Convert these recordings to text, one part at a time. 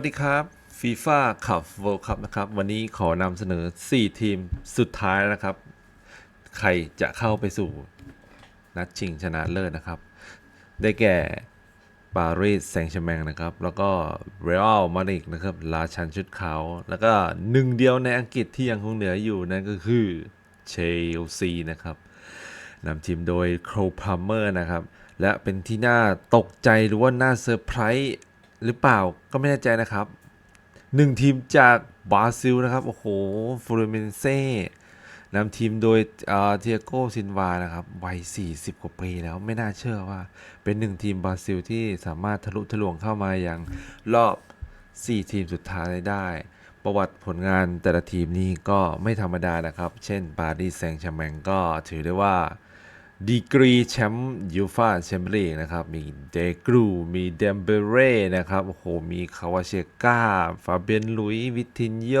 วัสดีครับฟีฟ่าขับเวิลด์คัพนะครับ วันนี้ขอนำเสนอ 4 ทีมสุดท้ายนะครับ ใครจะเข้าไปสู่ นัดชิงชนะเลิศนะครับ ได้แก่ปารีสแซงต์แชร์แมงนะครับ แล้วก็เรอัลมาดริดนะครับราชันชุดขาว แล้วก็หนึ่งเดียวในอังกฤษที่ยังคงเหลืออยู่นั่นก็คือเชลซีนะครับนำทีมโดยโครพาเมอร์นะครับ และเป็นที่น่าตกใจหรือว่าน่าเซอร์ไพรส์ หรือเปล่าก็ไม่แน่ใจนะครับหนึ่งทีมจากบราซิลนะครับ โอ้โหฟูรเมนเซ่นำทีมโดยเทียโกซินวานะครับวัย 40 กว่าปีแล้วไม่น่าเชื่อว่าเป็นหนึ่งทีมบราซิลที่สามารถทะลุทะลวงเข้ามาอย่างรอบ 4 ทีมสุดท้ายได้ประวัติผลงานแต่ละทีมนี้ก็ไม่ธรรมดานะครับ เช่นปารีสแซงต์แชร์แมงก็ถือได้ว่า ดีกรีแชมป์ยูฟาแชมเปี้ยนลีกนะครับ มีเดกรู มีเดมเบเร่นะครับ โอ้โห มีคาวาเชกาฟาเบียนลุย วิทินโย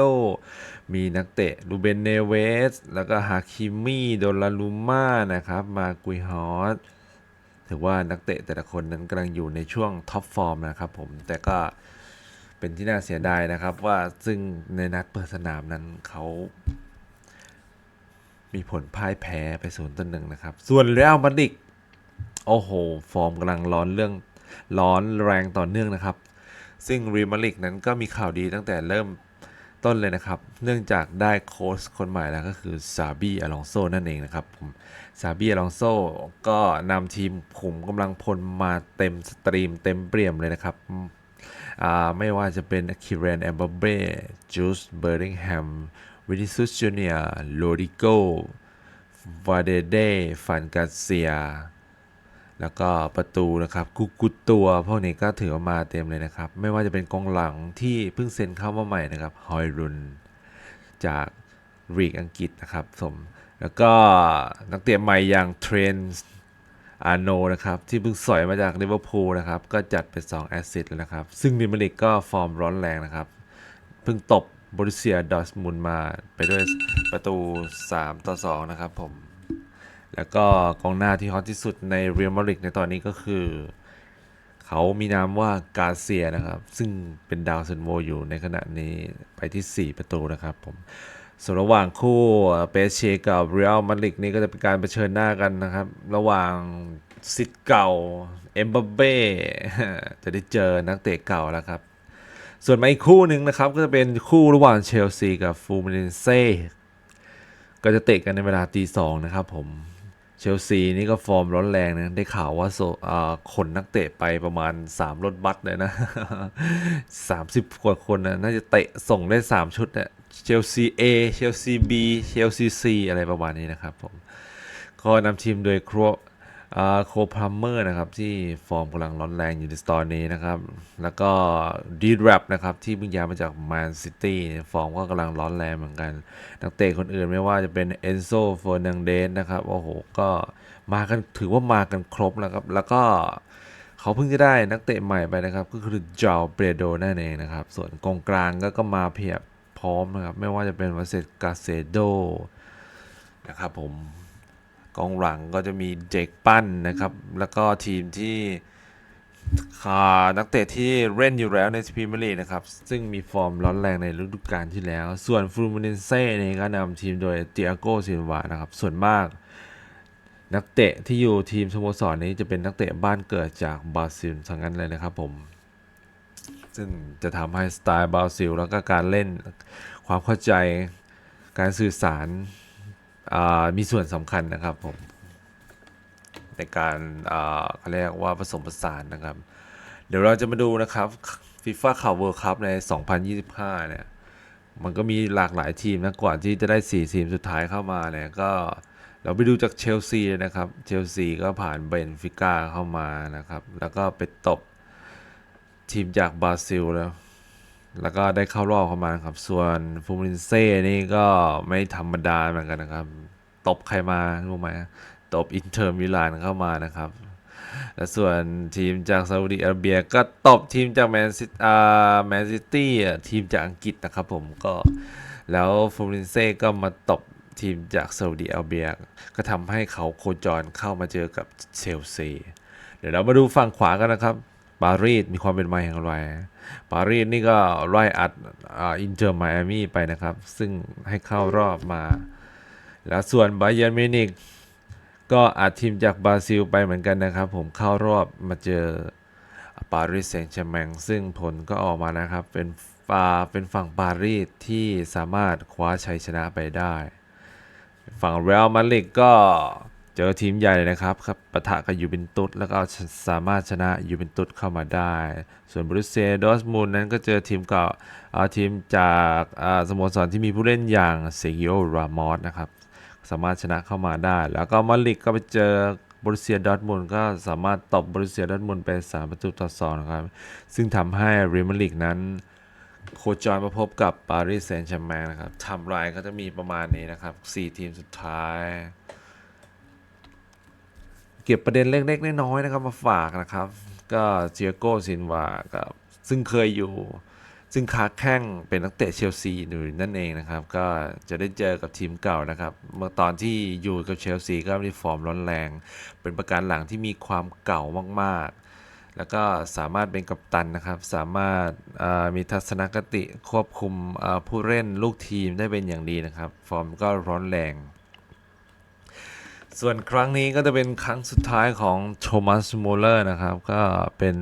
มีนักเตะลูเบนเนเวส แล้วก็ฮาคิมี่โดลาลูม่านะครับ มากุยฮอสถือว่านักเตะแต่ละคนนั้นกำลังอยู่ในช่วงท็อปฟอร์มนะครับผม แต่ก็เป็นที่น่าเสียดายนะครับว่าซึ่งในนัดเปิดสนามนั้นเขา มีผลพ่ายแพ้ไปศูนย์ต่อหนึ่งนะครับ ส่วนเรอัลมาดริดโอ้โห ฟอร์มกำลังร้อนเรื่องร้อนแรงต่อเนื่องนะครับ ซึ่งเรีมาดริดนั้นก็มีข่าวดีตั้งแต่เริ่มต้นเลยนะครับ เนื่องจากได้โค้ชคนใหม่แล้วก็คือซาบีอลองโซนั่นเองนะครับผมซาบีอลองโซก็นำทีมขุมกำลังพลมาเต็มสตรีมเต็มเปี่ยมเลยนะครับอ่าไม่ว่าจะเป็นคิเรนแอมเบเบ้จูสเบอร์ริงแฮม วินิซุสจูเนียโลดิโกวาเดเดฟันกาเซีย แล้วก็ประตูนะครับกุกุตัว พวกนี้ก็ถือว่ามาเต็มเลยนะครับ ไม่ว่าจะเป็นกองหลังที่เพิ่งเซ็นเข้ามาใหม่นะครับฮอยรุน จากรีกอังกฤษนะครับสม แล้วก็นักเตะใหม่อย่างเทรนอาโนนะครับ ที่เพิ่งสอยมาจากลิเวอร์พูลนะครับ ก็จัดเป็น2แอสซิสต์แล้วนะครับ ซึ่งดิมาริกก็ฟอร์มร้อนแรงนะครับ เพิ่งตบ บริเซียดอสมุนมาไปด้วยประตู 3 ต่อ 2 นะครับผม แล้วก็กองหน้าที่ฮอตที่สุดในเรียลมาดริดในตอนนี้ก็คือ เขามีนามว่ากาเซียนะครับ ซึ่งเป็นดาวซันโวอยู่ในขณะนี้ไปที่ 4 ประตูนะครับผมส่วนระหว่างคู่เปเชกับเรียลมาดริดนี่ก็จะเป็นการเผชิญหน้ากันนะครับ ระหว่างสิทธิ์เก่า เอ็มบัเบ้จะได้เจอนักเตะเก่าแล้วครับ ส่วนมาอีกคู่หนึ่งนะครับ ก็จะเป็นคู่ระหว่างเชลซีกับฟูมิเนเซ่ก็จะเตะกันในเวลาตีสองนะครับผม เชลซีนี่ก็ฟอร์มร้อนแรงนะได้ข่าวว่าโซอ่าขนนักเตะไปประมาณ 3 รถบัสเลยนะ 30กว่าคนนะน่าจะเตะส่งได้ 3 ชุดเนี่ยเชลซี A เชลซี B เชลซี C อะไรประมาณนี้นะครับผม ก็นำทีมโดยครัว โคพลัมเมอร์นะครับที่ฟอร์มกำลังร้อนแรงอยู่ในสตอนนี้นะครับ แล้วก็ดีแรปนะครับที่เพิ่งย้ายมาจากแมนซิตี้ฟอร์มก็กำลังร้อนแรงเหมือนกัน นักเตะคนอื่นไม่ว่าจะเป็นเอนโซเฟอร์นังเดสนะครับโอ้โหก็มากันถือว่ามากันครบแล้วครับ แล้วก็เขาเพิ่งจะได้นักเตะใหม่ไปนะครับ ก็คือจาวเปรโดนั่นเองนะครับ ส่วนกองกลางก็ก็มาเพียบพร้อมนะครับ ไม่ว่าจะเป็นวาเซตกาเซโดนะครับผม กองหลังก็จะมีเจคปั้นนะครับ แล้วก็ทีมที่ขานักเตะที่เล่นอยู่แล้วในพรีเมียร์ลีกนะครับ ซึ่งมีฟอร์มร้อนแรงในฤดูกาลที่แล้ว ส่วนฟลูมิเนเซ่นี่ก็นำทีมโดยเตียโกซินวานะครับ ส่วนมาก นักเตะที่อยู่ทีมสโมสรนี้จะเป็นนักเตะบ้านเกิดจากบราซิลทั้งนั้นเลยนะครับผม ซึ่งจะทำให้สไตล์บราซิลแล้วก็การเล่นความเข้าใจการสื่อสาร มีส่วนสำคัญนะครับผมในการเขาเรียกว่าผสมผสานนะครับ เดี๋ยวเราจะมาดูนะครับฟีฟ่าข่าวเวิร์คัพใน 2025 เนี่ย มันก็มีหลากหลายทีมนะกว่าที่จะได้ 4 ทีมสุดท้ายเข้ามาเนี่ย ก็เราไปดูจากเชลซีเลยนะครับ เชลซีก็ผ่านเบนฟิก้าเข้ามานะครับ แล้วก็ไปตบทีมจากบราซิลแล้ว แล้วก็ได้เข้ารอบเข้ามาครับ ส่วนฟูมินเซ่นี่ก็ไม่ธรรมดาเหมือนกันนะครับ ตบใครมารู้ไหมตบอินเตอร์มิลานเข้ามานะครับและส่วนทีมจากซาอุดิอาระเบียก็ตบทีมจากแมนซิตี้แมนซิตี้ทีมจากอังกฤษนะครับผมก็แล้วฟูมินเซ่ก็มาตบทีมจากซาอุดิอาระเบีย ก็ทำให้เขาโคจรเข้ามาเจอกับเชลซี เดี๋ยวเรามาดูฝั่งขวากันนะครับ ปารีสมีความเป็นมาอย่างไรปารีสนี่ก็ไล่อัดอินเตอร์ไมอามี่ไปนะครับ ซึ่งให้เข้ารอบมา แล้วส่วนไบเยนมินิกก็อัดทีมจากบราซิลไปเหมือนกันนะครับ ผมเข้ารอบมาเจอปารีสแซงต์แชร์แมงซึ่งผลก็ออกมานะครับ เป็นฟาเป็นฝั่งปารีสที่สามารถคว้าชัยชนะไปได้ ฝั่งเรอัลมาดริดก็ เจอทีมใหญ่เลยนะครับครับปะทะกับยูเวนตุสแล้วก็สามารถชนะยูเวนตุสเข้ามาได้ ส่วนบรูเซียดอร์มูลนั้นก็เจอทีมเก่าเอาทีมจากาสโมสรที่มีผู้เล่นอย่างเซกิโอรามอสนะครับสามารถชนะเข้ามาได้ แล้วก็มาริดก็ไปเจอบรูเซียดอร์ทมูลก็สามารถตบบรูเซียดอร์ทมูลไป 3 ประตูต่อ2นะครับ ซึ่งทำให้เรอัลมาดริดนั้น โคจรมาพบกับปารีสแซงต์แชร์แมงนะครับทำลายก็จะมีประมาณนี้นะครับ 4 ทีมสุดท้าย เก็บประเด็นเล็กๆน้อยๆนะครับมาฝากนะครับ ก็เจียโก้ซินวากับซึ่งเคยอยู่ ซึ่งค้าแข้งเป็นนักเตะเชลซีอยู่นั่นเองนะครับ ก็จะได้เจอกับทีมเก่านะครับ เมื่อตอนที่อยู่กับเชลซีก็มีฟอร์มร้อนแรง เป็นประการหลังที่มีความเก่ามากๆ แล้วก็สามารถเป็นกัปตันนะครับ สามารถมีทัศนคติควบคุมผู้เล่นลูกทีมได้เป็นอย่างดีนะครับ ฟอร์มก็ร้อนแรง ส่วนครั้งนี้ก็จะเป็นครั้งสุดท้ายของโทมัสมูเลอร์นะครับ ก็เป็น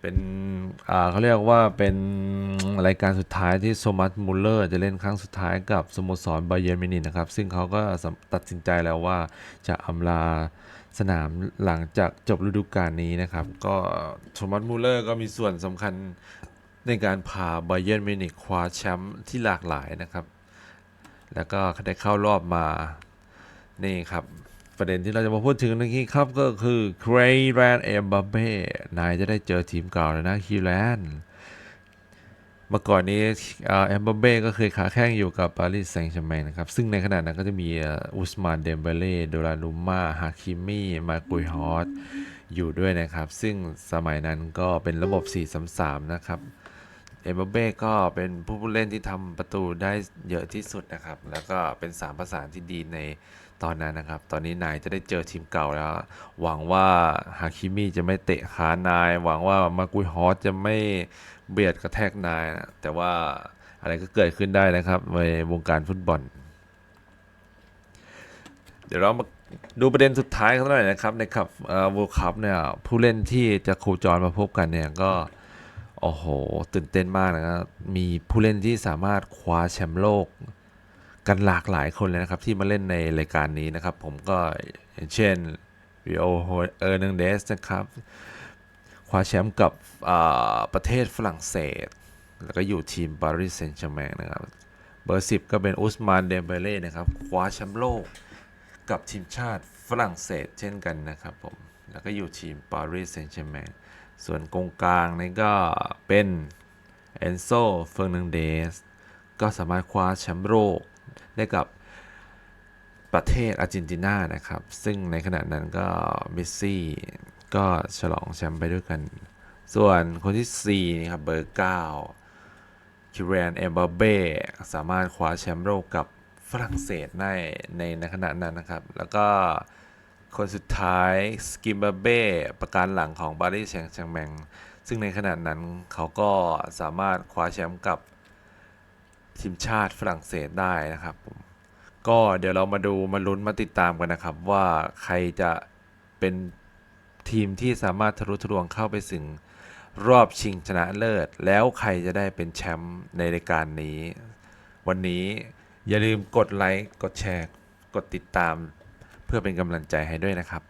เป็นอ่าเขาเรียกว่าเป็นรายการสุดท้ายที่โทมัสมูเลอร์จะเล่นครั้งสุดท้ายกับสโมสรบาเยอร์มินินะครับ ซึ่งเขาก็ตัดสินใจแล้วว่าจะอำลาสนามหลังจากจบฤดูกาลนี้นะครับ ก็โทมัสมูเลอร์ก็มีส่วนสำคัญในการพาบาเยอร์มิวนิกคว้าแชมป์ที่หลากหลายนะครับ แล้วก็ได้เข้ารอบมา นี่ครับ ประเด็นที่เราจะมาพูดถึงเมื่อกี้ครับก็คือเครแรนเอมบาเบ้นายจะได้เจอทีมเก่าแล้วนะคิวแลนเมื่อก่อนนี้เอมบาเบ้ก็เคยขาแข้งอยู่กับปารีสแซงต์แชร์แมงนะครับ ซึ่งในขณะนั้นก็จะมีอุสมานเดมเบเล่โดรานุมาฮาคิมี่มากุยฮอสอยู่ด้วยนะครับ ซึ่งสมัยนั้นก็เป็นระบบ 4-3-3 นะครับเอมบาเบ้ก็เป็นผู้เล่นที่ทำประตูได้เยอะที่สุดนะครับ แล้วก็เป็นสามประสานที่ดีใน ตอนนั้นนะครับ ตอนนี้นายจะได้เจอทีมเก่าแล้ว หวังว่าฮาคิมิจะไม่เตะขานาย หวังว่ามากุยฮอสจะไม่เบียดกระแทกนายนะแต่ว่าอะไรก็เกิดขึ้นได้นะครับในวงการฟุตบอล เดี๋ยวเรามาดูประเด็นสุดท้ายกันหน่อยนะครับ ในคัพเอ่อ World Cup เนี่ยผู้เล่นที่จะโคจรมาพบกันเนี่ยก็โอ้โหตื่นเต้นมากนะครับมีผู้เล่นที่สามารถคว้าแชมป์โลก กันหลากหลายคนเลยนะครับ ที่มาเล่นในรายการนี้นะครับ ผมก็อย่างเช่นวิโอเออร์นังเดสนะครับคว้าแชมป์กับประเทศฝรั่งเศส แล้วก็อยู่ทีมปารีสแซงต์แชร์แมงนะครับ เบอร์ 10 ก็เป็นอุสมานเดมเบเล่นะครับคว้าแชมป์โลกกับทีมชาติฝรั่งเศสเช่นกันนะครับผม แล้วก็อยู่ทีมปารีสแซงต์แชร์แมงส่วนกองกลางนี่ก็เป็นเอนโซเฟอร์นังเดสก็สามารถคว้าแชมป์โลก ได้กับประเทศอาร์เจนตินานะครับ ซึ่งในขณะนั้นก็เมสซี่ก็ฉลองแชมป์ไปด้วยกัน ส่วนคนที่4นี่ครับเบอร์9คิเรนเอมบาเบ้สามารถคว้าแชมป์โลกกับฝรั่งเศสได้ในในขณะนั้นนะครับ แล้วก็คนสุดท้ายสกิมบาเบ้ประการหลังของปารีสแซงแชร์แมงซึ่งในขณะนั้นเขาก็สามารถคว้าแชมป์กับ ทีมชาติฝรั่งเศสได้นะครับผมก็เดี๋ยวเรามาดูมาลุ้นมาติดตามกันนะครับ ว่าใครจะเป็นทีมที่สามารถทะลุทะลวงเข้าไปถึงรอบชิงชนะเลิศ แล้วใครจะได้เป็นแชมป์ในรายการนี้ วันนี้อย่าลืมกดไลค์กดแชร์ กดติดตาม เพื่อเป็นกำลังใจให้ด้วยนะครับ